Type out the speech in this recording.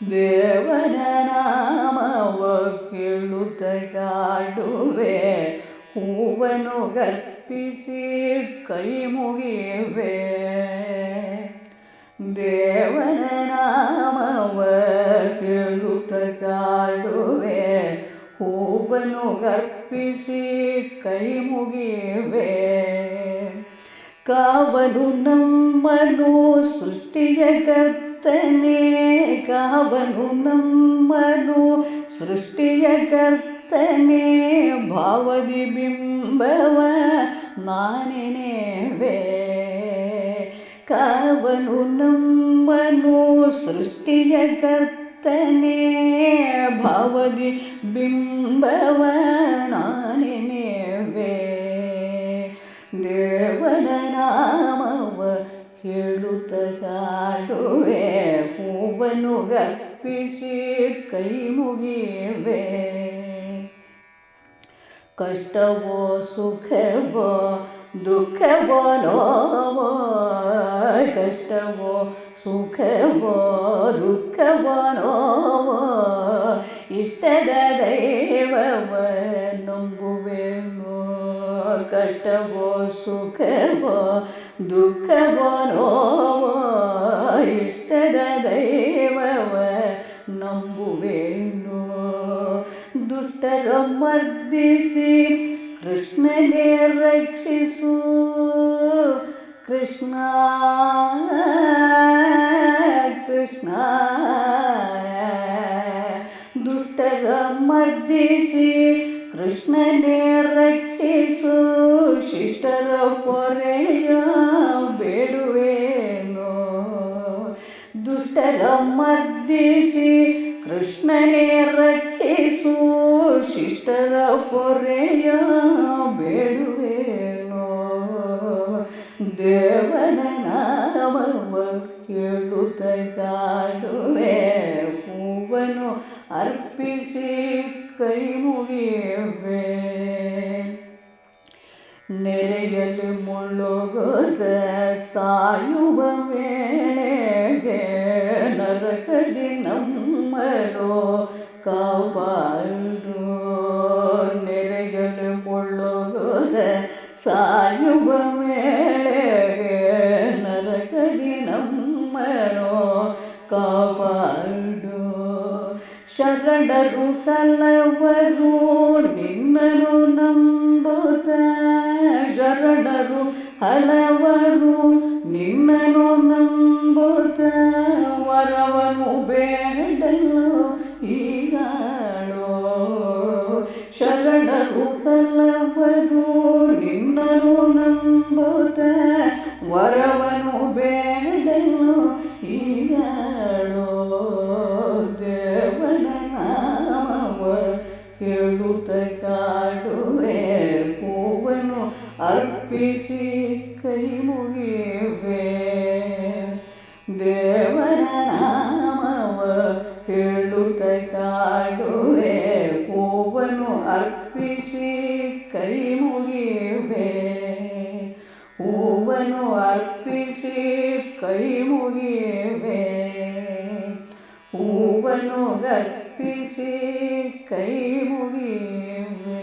ದೇವನ ನಾಮವ ಕೇಳುತ್ತ ಕಾಡುವೆ ಹೂವನು ಗರ್ಪಿಸಿ ಕೈ ಮುಗಿಯುವೆ ದೇವರ ನಾಮವ ಕೇಳುತ್ತ ಕಾಡುವೆ ಹೂವನು ಗರ್ಪಿಸಿ ಕೈ ಮುಗಿಯುವೆ ಕಾವಲು ನಮ್ಮನು ಸೃಷ್ಟಿಯ ಕರ್ತನೆ ಕಾವಲು ನಮ್ಮನು ಸೃಷ್ಟಿಯ ಕರ್ತನೆ ಭಾವದಿ ಬಿಂಬವ ನಾನೆನೆವೆ ಕಾವಲು ನಮ್ಮನು ಸೃಷ್ಟಿಯ ಕರ್ತನೆ ಭಾವದಿ ಬಿಂಬವ ಕಾಡುವೆ ಹೂವನು ಗಪ್ಪಿಸಿ ಕೈ ಮುಗಿವೆ. ಕಷ್ಟವೋ, ಸುಖವೋ, ದುಃಖವೋ, ನೋವೋ, ಕಷ್ಟವೋ, ಸುಖವೋ, ದುಃಖವೋ, ನೋವೋ, ಇಷ್ಟದ ದೈವವ ನಂಬುವೆನು. ಕಷ್ಟವೋ, ಸುಖವೋ, ದುಃಖವೋ, ನೋವೋ ದುಷ್ಟರ ಮರ್ದಿಸಿ ಕೃಷ್ಣನೇ ರಕ್ಷಿಸು ಕೃಷ್ಣ ಕೃಷ್ಣ ದುಷ್ಟರ ಮರ್ದಿಸಿ ಕೃಷ್ಣನೇ ರಕ್ಷಿಸು ಶಿಷ್ಟರ ಪೊರೆಯ ಬೇಡುವೇನು ದುಷ್ಟರ ಮರ್ದಿಸಿ ಕೃಷ್ಣನೇ ರಕ್ಷಿಸು ಶಿಷ್ಟರ ಪೊರೆಯ ಬೇಡುವೇನು? ದೇವನ ನಾಮವ ಕೇಳುತ್ತ ಕಾಡುವೆ? ಹೂವನು ಅರ್ಪಿಸಿ ಕೈ ಮುಗಿಯುವೆ. ನೆರೆಯಲ್ಲಿ ಮುಳುಗೋದ ಸಾಯುವ ವೇಳೆಗೆ ನರಕದಿ ನಮ್ಮರೋ ಕಾಪಾಡು. ಸಾಯುವ ಮೇಳೆಗೆ ನರಕದಿ ನಮ್ಮನು ಕಾಪಾಡು. ಶರಣರು ಕಲವರು ನಿನ್ನನು ನಂಬುತ್ತ. ಶರಣರು ಹಲವರು ಶರಣರು ನಿನ್ನನು ನಂಬುತ್ತ, ವರವನು ಬೇಡನು ಈಗಾಳೋ ದೇವನ ನಾಮವ ಕೇಳುತ್ತ ಕಾಡುವೆ, ಹೂವನು ಅರ್ಪಿಸಿ ಕೈ ಮುಗಿವೆ ದೇವನ ನಾಮವ ಕೇಳುತ್ತ ಕಾಡುವೆ ಹೂವನು ಅರ್ಪಿಸಿ ಕೈ ಮುಗಿವೆ ಹೂವನು ಗರ್ಪಿಸಿ ಕೈ ಮುಗಿವೆ